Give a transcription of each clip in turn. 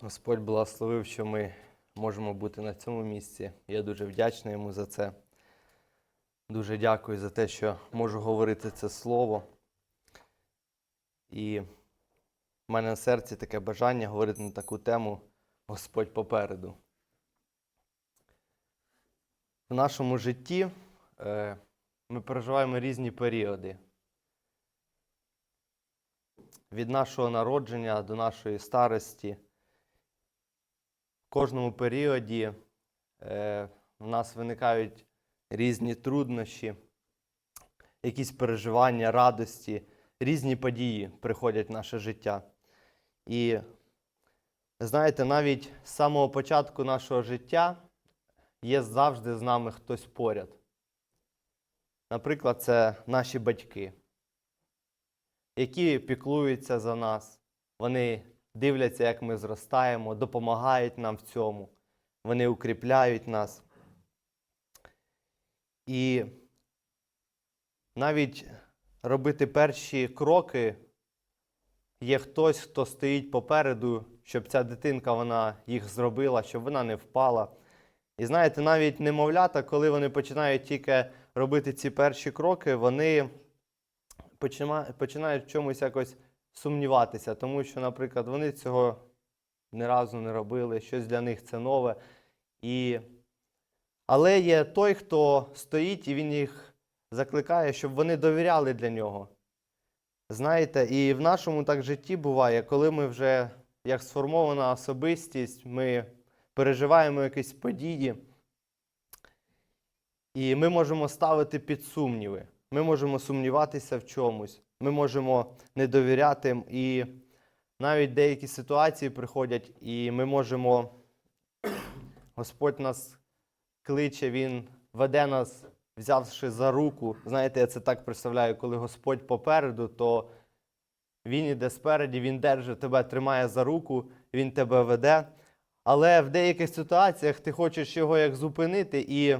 Господь благословив, що ми можемо бути на цьому місці. Я дуже вдячний йому за це. Дуже дякую за те, що можу говорити це слово. І в мене на серці таке бажання говорити на таку тему Господь попереду. В нашому житті е, ми переживаємо різні періоди. Від нашого народження до нашої старості. В кожному періоді е, в нас виникають різні труднощі, якісь переживання, радості, різні події приходять в наше життя. І знаєте, навіть з самого початку нашого життя є завжди з нами хтось поряд. Наприклад, це наші батьки, які піклуються за нас. Вони дивляться, як ми зростаємо, допомагають нам в цьому. Вони укріпляють нас. І навіть робити перші кроки є хтось, хто стоїть попереду, щоб ця дитинка вона їх зробила, щоб вона не впала. І знаєте, навіть немовлята, коли вони починають тільки робити ці перші кроки, вони починають в чомусь якось сумніватися, тому що, наприклад, вони цього ні разу не робили, щось для них це нове. І... Але є той, хто стоїть і він їх закликає, щоб вони довіряли для нього. Знаєте, і в нашому так житті буває, коли ми вже як сформована особистість, ми переживаємо якісь події, і ми можемо ставити під сумніви. Ми можемо сумніватися в чомусь, ми можемо не довіряти. І навіть деякі ситуації приходять, і ми можемо. Господь нас кличе, Він веде нас, взявши за руку. Знаєте, я це так представляю, коли Господь попереду, то Він іде спереді, Він держить тебе, тримає за руку, Він тебе веде. Але в деяких ситуаціях ти хочеш його як зупинити, і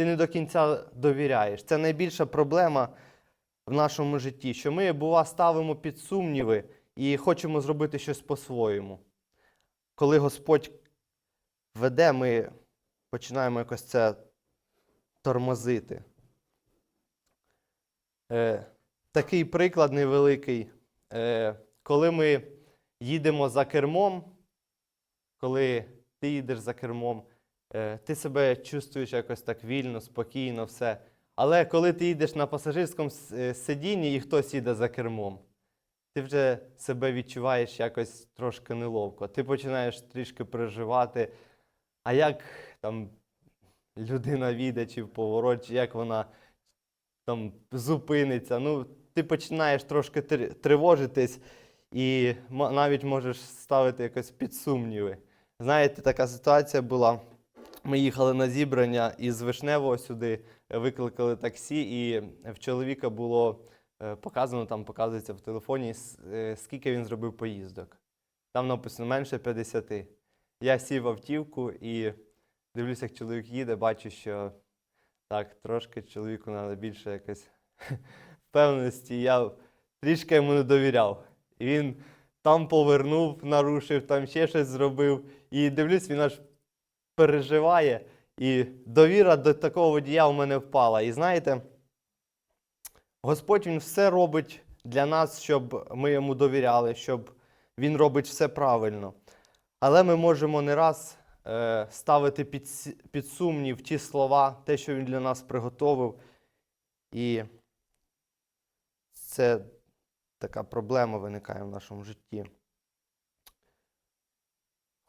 ти не до кінця довіряєш. Це найбільша проблема в нашому житті, що ми, бува, ставимо під сумніви і хочемо зробити щось по-своєму. Коли Господь веде, ми починаємо якось це тормозити. Е, такий приклад невеликий. Е, коли ми їдемо за кермом, коли ти їдеш за кермом, ти себе чувствуєш якось так вільно, спокійно, все. Але коли ти їдеш на пасажирському е, сидінні і хтось їде за кермом, ти вже себе відчуваєш якось трошки неловко. Ти починаєш трішки переживати, а як там людина віде чи в поворот, як вона там зупиниться. Ну, ти починаєш трошки тривожитись і навіть можеш ставити якось під сумніви. Знаєте, така ситуація була. Ми їхали на зібрання із Вишневого сюди, викликали таксі, і в чоловіка було е, показано, там показується в телефоні, е, скільки він зробив поїздок. Там написано менше 50. Я сів в автівку і дивлюся, як чоловік їде, бачу, що так, трошки чоловіку треба більше якось впевненості. Я трішки йому не довіряв. І він там повернув, нарушив, там ще щось зробив. І дивлюсь, він аж переживає. І довіра до такого водія у мене впала. І знаєте, Господь Він все робить для нас, щоб ми йому довіряли, щоб Він робить все правильно. Але ми можемо не раз е, ставити під, під сумнів ті слова, те, що він для нас приготовив. І це така проблема виникає в нашому житті.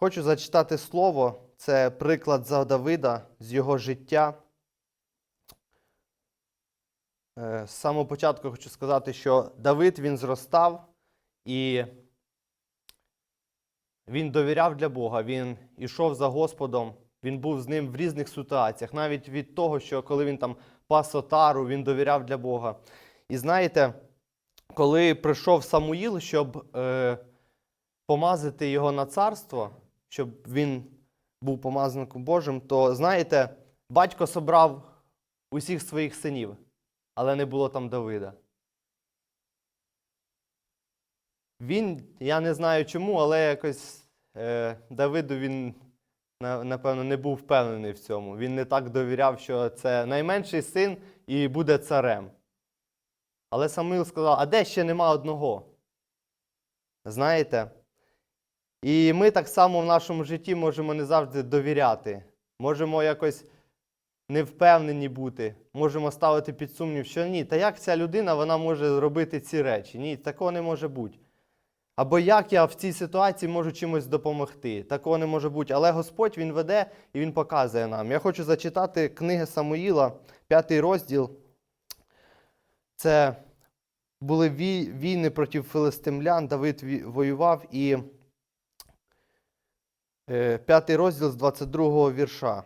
Хочу зачитати слово. Це приклад за Давида з його життя. Е, З самого початку хочу сказати, що Давид він зростав і він довіряв для Бога, він ішов за Господом, він був з ним в різних ситуаціях, навіть від того, що коли він там пас отару, він довіряв для Бога. І знаєте, коли прийшов Самуїл, щоб е, помазати його на царство, щоб він був помазаником Божим, то знаєте, батько собрав усіх своїх синів, але не було там Давида. він, я не знаю чому, але якось е, Давиду він, напевно, не був впевнений в цьому. Він не так довіряв, що це найменший син і буде царем. Але Самуїл сказав: а де ще нема одного? Знаєте? І ми так само в нашому житті можемо не завжди довіряти. Можемо якось невпевнені бути, можемо ставити під сумнів, що ні, та як ця людина вона може робити ці речі? Ні, такого не може бути. Або як я в цій ситуації можу чимось допомогти? Такого не може бути. Але Господь Він веде і Він показує нам. Я хочу зачитати книги Самуїла, п'ятий розділ. Це були війни проти филистимлян, Давид воював і п'ятий розділ з 22 вірша.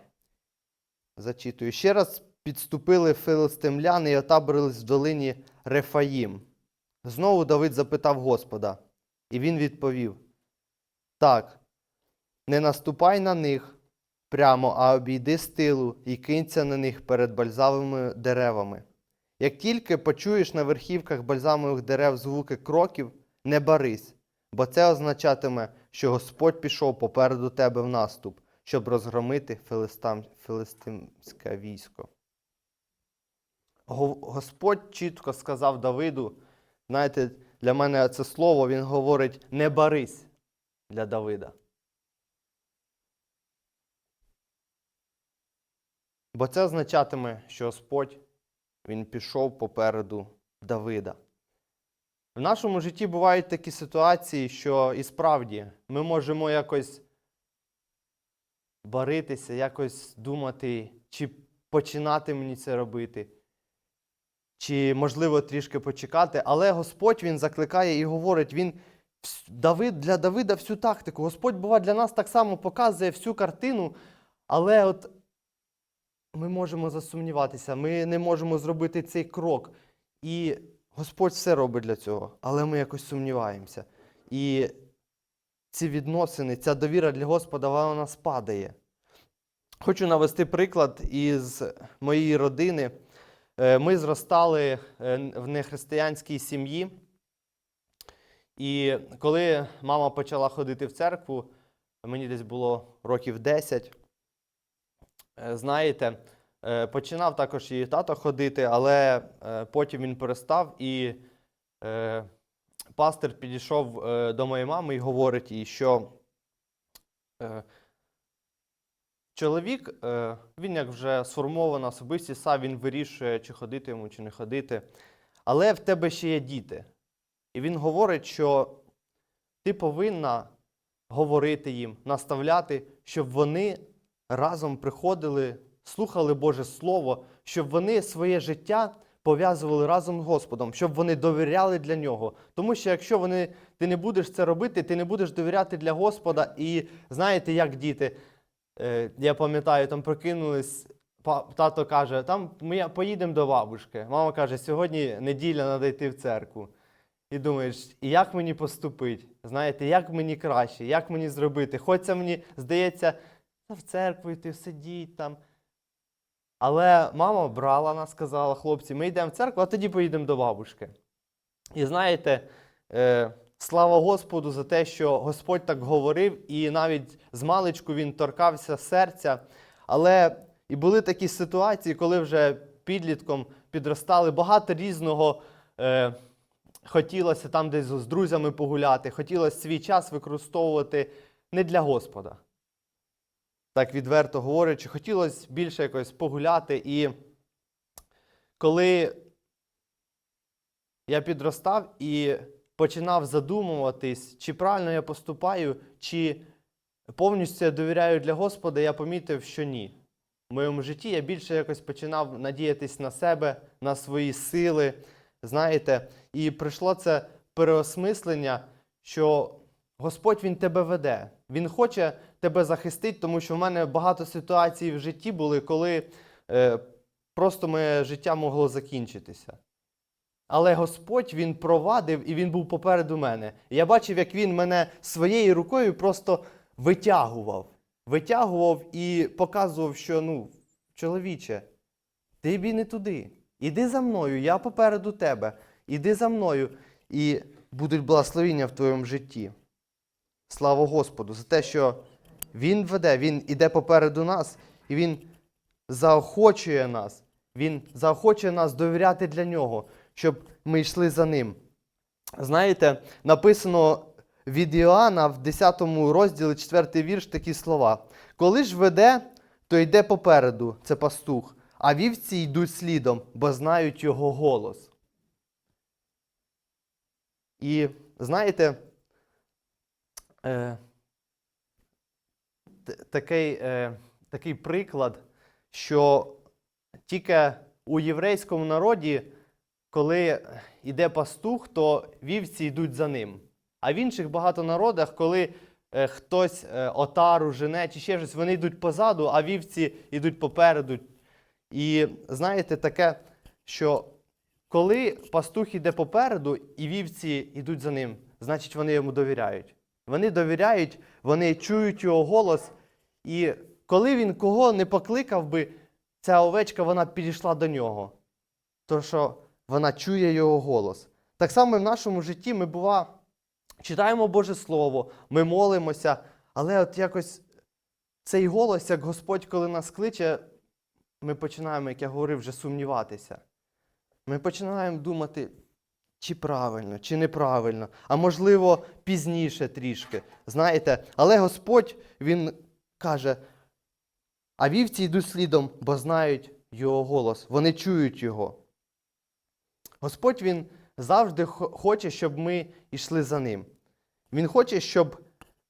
Зачитую. Ще раз підступили филистимляни і отаборились в долині Рефаїм. Знову Давид запитав Господа, і він відповів: Так, не наступай на них прямо, а обійди з тилу і кинься на них перед бальзамовими деревами. Як тільки почуєш на верхівках бальзамових дерев звуки кроків, не барись, бо це означатиме, що Господь пішов попереду тебе в наступ, щоб розгромити филистам, филистимське військо. Господь чітко сказав Давиду, знаєте, для мене це слово, він говорить не барись для Давида. Бо це означатиме, що Господь він пішов попереду Давида. В нашому житті бувають такі ситуації, що і справді ми можемо якось баритися, якось думати, чи починати мені це робити, чи, можливо, трішки почекати. Але Господь Він закликає і говорить, Він Давид, для Давида всю тактику. Господь буває для нас так само показує всю картину, але от ми можемо засумніватися, ми не можемо зробити цей крок. І Господь все робить для цього, але ми якось сумніваємося. І ці відносини, ця довіра для Господа, вона у нас падає. Хочу навести приклад із моєї родини. Е, Ми зростали е, в нехристиянській сім'ї. І коли мама почала ходити в церкву, мені десь було років 10. Е, Знаєте, починав також і тато ходити, але е, потім він перестав, і е, пастир підійшов е, до моєї мами і говорить їй, що е, чоловік, е, він як вже сформована особистість, сам він вирішує, чи ходити йому, чи не ходити. Але в тебе ще є діти. І він говорить, що ти повинна говорити їм, наставляти, щоб вони разом приходили, слухали Боже Слово, щоб вони своє життя пов'язували разом з Господом, щоб вони довіряли для нього. Тому що якщо вони, ти не будеш це робити, ти не будеш довіряти для Господа. І знаєте, як діти, е, я пам'ятаю, там прокинулись. Тато каже, там ми поїдемо до бабушки. Мама каже, сьогодні неділя треба йти в церкву. І думаєш, як мені поступити? Знаєте, як мені краще, як мені зробити? Хочеться мені, здається, в церкву йти, сидіть там. Але мама брала нас, сказала, хлопці, ми йдемо в церкву, а тоді поїдемо до бабушки. І знаєте, е, слава Господу за те, що Господь так говорив, і навіть з маличку він торкався серця. Але і були такі ситуації, коли вже підлітком підростали багато різного. Е, хотілося там десь з друзями погуляти, хотілося свій час використовувати не для Господа. Так відверто говорячи, хотілося більше якось погуляти. І коли я підростав і починав задумуватись, чи правильно я поступаю, чи повністю я довіряю для Господа, я помітив, що ні. В моєму житті я більше якось починав надіятись на себе, на свої сили. Знаєте, і прийшло це переосмислення, що Господь Він тебе веде. Він хоче тебе захистити, тому що в мене багато ситуацій в житті були, коли е, просто моє життя могло закінчитися. Але Господь Він провадив і Він був попереду мене. І я бачив, як Він мене своєю рукою просто витягував. Витягував і показував, що ну, чоловіче, ти йди не туди. Іди за мною, я попереду тебе. Іди за мною. І будуть благословіння в твоєму житті. Слава Господу за те, що Він веде, Він іде попереду нас, і Він заохочує нас. Він заохочує нас довіряти для нього, щоб ми йшли за ним. Знаєте, написано від Іоанна в 10 розділі 4 вірш такі слова. Коли ж веде, то йде попереду, це пастух, а вівці йдуть слідом, бо знають його голос. І знаєте, е, такий, е, такий приклад, що тільки у єврейському народі, коли йде пастух, то вівці йдуть за ним. А в інших багато народах, коли е, хтось е, отару жене чи ще щось, вони йдуть позаду, а вівці йдуть попереду. І знаєте, таке, що коли пастух іде попереду і вівці йдуть за ним, значить вони йому довіряють. Вони довіряють, вони чують його голос. І коли він кого не покликав би, ця овечка вона підійшла до нього. Тому що вона чує його голос. Так само в нашому житті ми, бува, читаємо Боже Слово, ми молимося, але от якось цей голос, як Господь, коли нас кличе, ми починаємо, як я говорив, вже сумніватися. Ми починаємо думати, чи правильно, чи неправильно, а можливо, пізніше трішки. Знаєте, але Господь, Він каже, а вівці йдуть слідом, бо знають його голос, вони чують його. Господь Він завжди хоче, щоб ми йшли за ним. Він хоче, щоб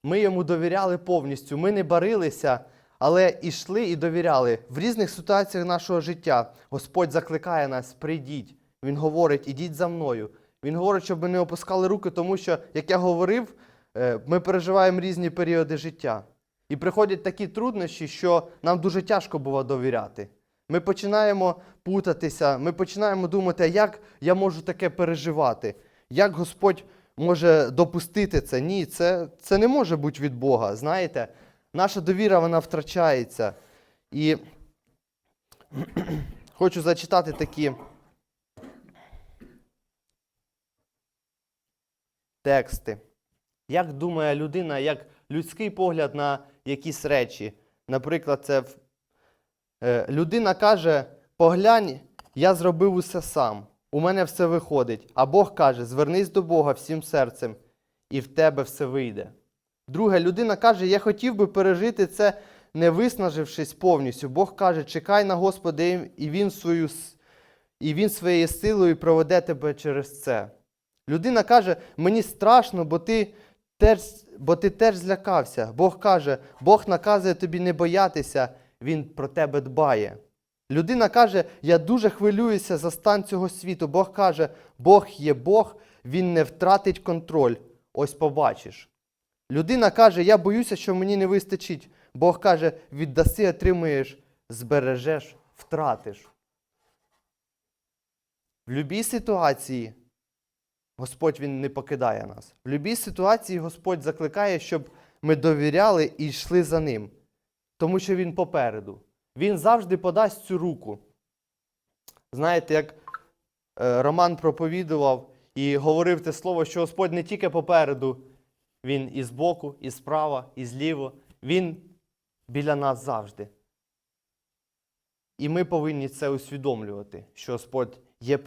ми йому довіряли повністю. Ми не барилися, але йшли і довіряли. В різних ситуаціях нашого життя Господь закликає нас: прийдіть. Він говорить, ідіть за мною. Він говорить, щоб ми не опускали руки, тому що, як я говорив, е, ми переживаємо різні періоди життя. І приходять такі труднощі, що нам дуже тяжко було довіряти. Ми починаємо путатися, ми починаємо думати, а як я можу таке переживати? Як Господь може допустити це? Ні, це, це не може бути від Бога. Знаєте, наша довіра вона втрачається. І хочу зачитати такі тексти. Як думає людина, як людський погляд на якісь речі. Наприклад, це е, людина каже: поглянь, я зробив усе сам, у мене все виходить. А Бог каже: звернись до Бога всім серцем, і в тебе все вийде. Друге, людина каже: Я хотів би пережити це, не виснажившись повністю. Бог каже, чекай на Господа, і Він свою і Він своєю силою проведе тебе через це. Людина каже: мені страшно, бо ти теж, бо ти теж злякався. Бог каже, Бог наказує тобі не боятися, Він про тебе дбає. Людина каже, я дуже хвилююся за стан цього світу. Бог каже, Бог є Бог, Він не втратить контроль. Ось побачиш. Людина каже, я боюся, що мені не вистачить. Бог каже, віддаси, отримуєш, збережеш, втратиш. В будь-якій ситуації Господь Він не покидає нас. В будь-якій ситуації Господь закликає, щоб ми довіряли і йшли за ним. Тому що Він попереду. Він завжди подасть цю руку. Знаєте, як е, Роман проповідував і говорив те слово, що Господь не тільки попереду, Він і збоку, і справа, і зліво. Він біля нас завжди. І ми повинні це усвідомлювати, що Господь є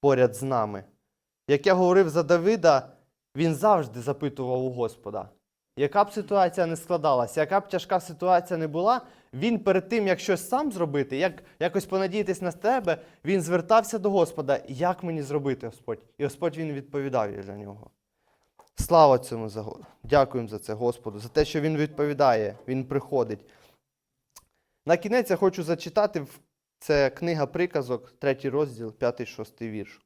поряд з нами. Як я говорив за Давида, він завжди запитував у Господа. Яка б ситуація не складалася, яка б тяжка ситуація не була, він перед тим, як щось сам зробити, як якось понадіятись на тебе, він звертався до Господа, як мені зробити, Господь? І Господь він відповідав для нього. Слава цьому за Дякуємо за це Господу, за те, що Він відповідає, Він приходить. На кінець я хочу зачитати це книга приказок, третій розділ, п'ятий, шостий вірш.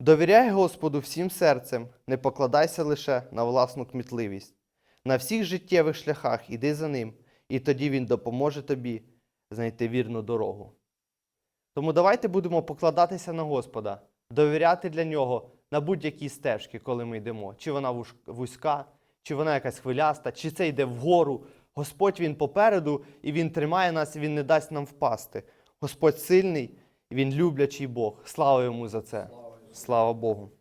Довіряй Господу всім серцем, не покладайся лише на власну кмітливість. На всіх життєвих шляхах іди за ним, і тоді Він допоможе тобі знайти вірну дорогу. Тому давайте будемо покладатися на Господа, довіряти для нього на будь-які стежки, коли ми йдемо. Чи вона вузька, чи вона якась хвиляста, чи це йде вгору. Господь Він попереду, і Він тримає нас, і Він не дасть нам впасти. Господь сильний, Він люблячий Бог. Слава йому за це. Слава Богу.